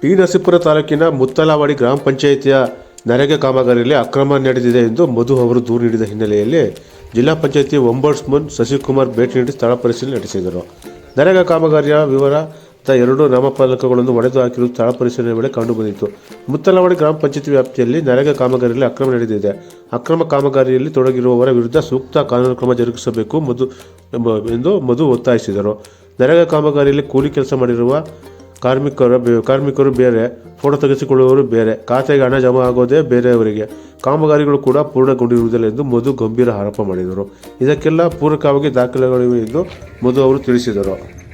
T Narasipura ತಾಲೂಕಿನ ಮುತ್ತಲವಾಡಿ ಗ್ರಾಮ ಪಂಚಾಯಿತಿಯ ನರೇಗಾ ಕಾಮಗಾರಿಯಲ್ಲಿ ಅಕ್ರಮ ನಡೆದಿದೆ ಎಂದು ಮಧು ಅವರು ದೂರು ನೀಡಿದ ಹಿನ್ನೆಲೆಯಲ್ಲಿ ಜಿಲ್ಲಾ ಪಂಚಾಯಿತಿ ಒಂಬರ್ಸ್ಮನ್ ಶಶಿಕುಮಾರ್ ಭೇಟಿ ನೀಡಿ ಸ್ಥಳ ಪರಿಶೀಲನೆ ನಡೆಸಿದರು. ನರೇಗಾ ಕಾಮಗಾರಿಯ ವಿವರದ ಎರಡು ನಾಮಫಲಕಗಳನ್ನು ಒಡೆದು ಹಾಕಿರುವ ಸ್ಥಳ ಪರಿಶೀಲನೆ ವೇಳೆ ಕಂಡುಬಂದಿತ್ತು. ಮುತ್ತಲವಾಡಿ ಗ್ರಾಮ ಪಂಚಾಯತ್ ವ್ಯಾಪ್ತಿಯಲ್ಲಿ ನರೇಗಾ ಕಾಮಗಾರಿಯಲ್ಲಿ ಅಕ್ರಮ ನಡೆದಿದೆ. ಅಕ್ರಮ ಕಾಮಗಾರಿಯಲ್ಲಿ ತೊಡಗಿರುವವರ ವಿರುದ್ಧ ಸೂಕ್ತ ಕಾನೂನು ಕ್ರಮ ಜರುಗಿಸಬೇಕು ಮಧು ಎಂದು ಮಧು ಒತ್ತಾಯಿಸಿದರು. ನರೇಗಾ ಕಾಮಗಾರಿಯಲ್ಲಿ ಕೂಲಿ ಕೆಲಸ ಮಾಡಿರುವ ಕಾರ್ಮಿಕರ ಕಾರ್ಮಿಕರು ಬೇರೆ, ಫೋಟೋ ತೆಗೆಸಿಕೊಳ್ಳುವವರು ಬೇರೆ, ಖಾತೆಗೆ ಹಣ ಜಮಾ ಆಗೋದೇ ಬೇರೆಯವರಿಗೆ. ಕಾಮಗಾರಿಗಳು ಕೂಡ ಪೂರ್ಣಗೊಂಡಿರುವುದಿಲ್ಲ ಎಂದು ಮಧು ಗಂಭೀರ ಆರೋಪ ಮಾಡಿದರು. ಇದಕ್ಕೆಲ್ಲ ಪೂರಕವಾಗಿ ದಾಖಲೆಗಳಿವೆ ಎಂದು ಮಧು ಅವರು ತಿಳಿಸಿದರು.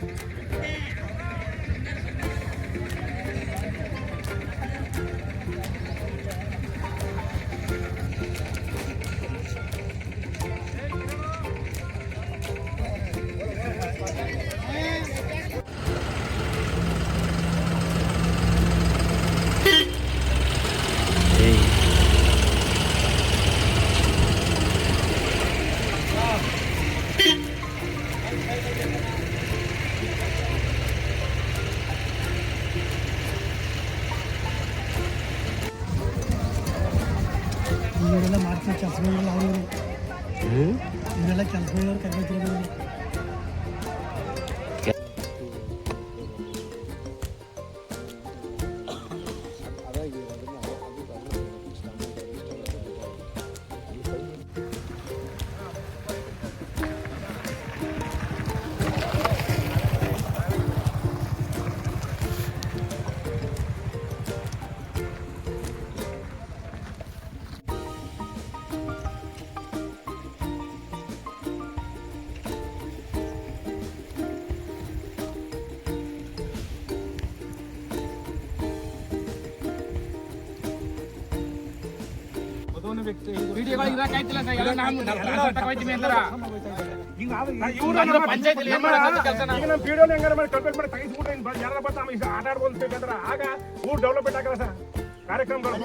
చెస్ లాగా ఇన్నెలా కలిసి కలిసి ಆಗ ಊರ್ ಡೆವಲಪ್ಮೆಂಟ್ ಆಗಲ್ಲ ಸರ್. ಕಾರ್ಯಕ್ರಮಗಳು.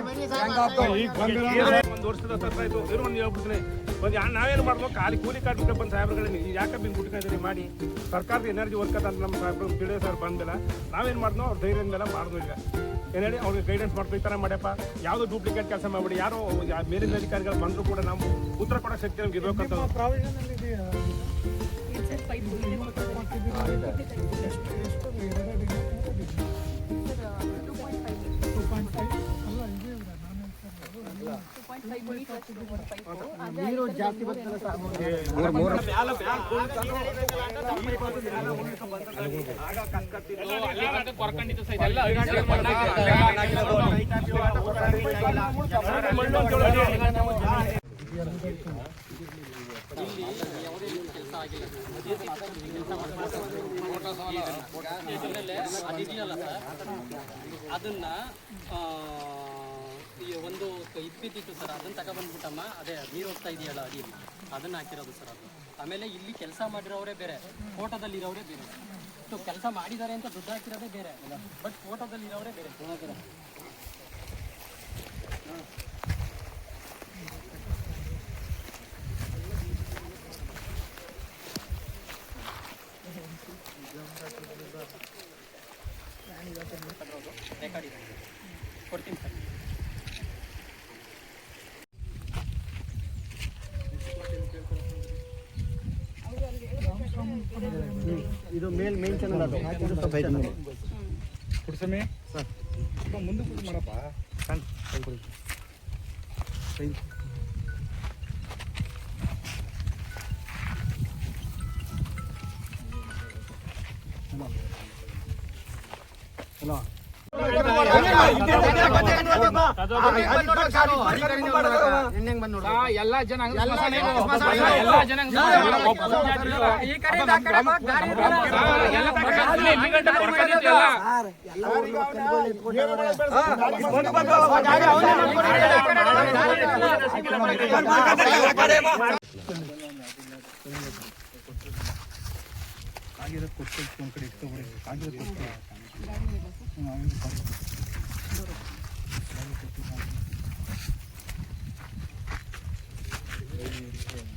ಒಂದು ವರ್ಷದ ಹತ್ರ ಆಯ್ತು ಒಂದು ನಾವೇನು ಮಾಡ್ಬೇಕು? ಖಾಲಿ ಕೂಲಿ ಕಾರ್ಮಿಕ ಬಂದು ಸಾಹೇಬ್ರುಗಳನ್ನ ನೀವು ಯಾಕೆ ಬಿಂದು ಬಿಟ್ಕೊಂಡಿರಿ ಮಾಡಿ? ಸರ್ಕಾರದ ಎನರ್ಜಿ ವರ್ಕ್ ಅಂತ ನಮ್ಮ ಸಾಹೇಬ್ರು ತಿಳಿಯೋ ಸರ್ ಬಂದಿಲ್ಲ. ನಾವೇನು ಮಾಡಿದ್ನೋ ಅವ್ರ ಧೈರ್ಯದ ಮೇಲೆ ಮಾಡಿದ್ವಿ ಈಗ. ಏನು ಹೇಳಿ? ಅವ್ರಿಗೆ ಗೈಡೆನ್ಸ್ ಮಾಡ್ಬೇಕು ಈ ಥರ ಮಾಡ್ಯಪ್ಪ. ಯಾವುದು ಡೂಪ್ಲಿಕೇಟ್ ಕೆಲಸ ಮಾಡಬೇಡಿ. ಯಾರೋ ಮೇಲಿನ ಅಧಿಕಾರಿಗಳು ಬಂದರೂ ಕೂಡ ನಾವು ಉತ್ತರ ಕೊಡೋ ಶಕ್ತಿ ನಮ್ಗೆ ಇರೋಕ್ಕಂತ ಪ್ರಾವಿಷನಲ್ಲಿ ಅಲ್ಲಿ ಜಾಸ್ತಿ ಕೊರ್ಕೊಂಡಿದ್ದು ಸರ್ ಅಳಿಸಿ ಮಣ್ಣಾಗಿ ಅದಿದೆಯಲ್ಲ ಸರ್ ಅದನ್ನ ಒಂದು ಇದ್ಬಿದ್ದಿತ್ತು ಸರ್. ಅದನ್ನು ತಗೊಬಂದ್ಬಿಟ್ಟಮ್ಮ ಅದೇ, ನೀರು ಹೋಗ್ತಾ ಇದೆಯಲ್ಲ ಅಡಿ ಅದನ್ನ ಹಾಕಿರೋದು ಸರ್ ಅದು. ಆಮೇಲೆ ಇಲ್ಲಿ ಕೆಲಸ ಮಾಡಿರೋರೇ ಬೇರೆ. ಫೋಟೋದಲ್ಲಿ ಇರೋರೇ ಬೇರೆ. ಸೊ ಕೆಲಸ ಮಾಡಿದ್ದಾರೆ ಅಂತ ದುಡ್ಡು ಹಾಕಿರೋದೇ ಬೇರೆ. ಬಟ್ ಫೋಟೋದಲ್ಲಿ ಇರೋರೇ ಬೇರೆ ಕೊಡ್ತೀನಿ ಸರ್. ಇದು ಮೇಲ್ ಮೇನ್ ಚಾನಲ್ ಅದು ಇದು ಸಬ್ ಚಾನಲ್ ಕುಡ್ಸಮೆ ಮುಂದೆ ಕೂತ್ ಮಾಡಪ್ಪ ಎಲ್ಲ ಜನ ಎಲ್ಲ ಜನ ಈ ಕಡೆ ಎಲ್ಲ ಜನ ಆಗಿರೋದು ಕೊಟ್ಟು ಒಂದ್ ಕಡೆ ಇಟ್ಕೊಬಿಡಿ ಆಗಿರೋದು ಕೊಟ್ಟು Amen.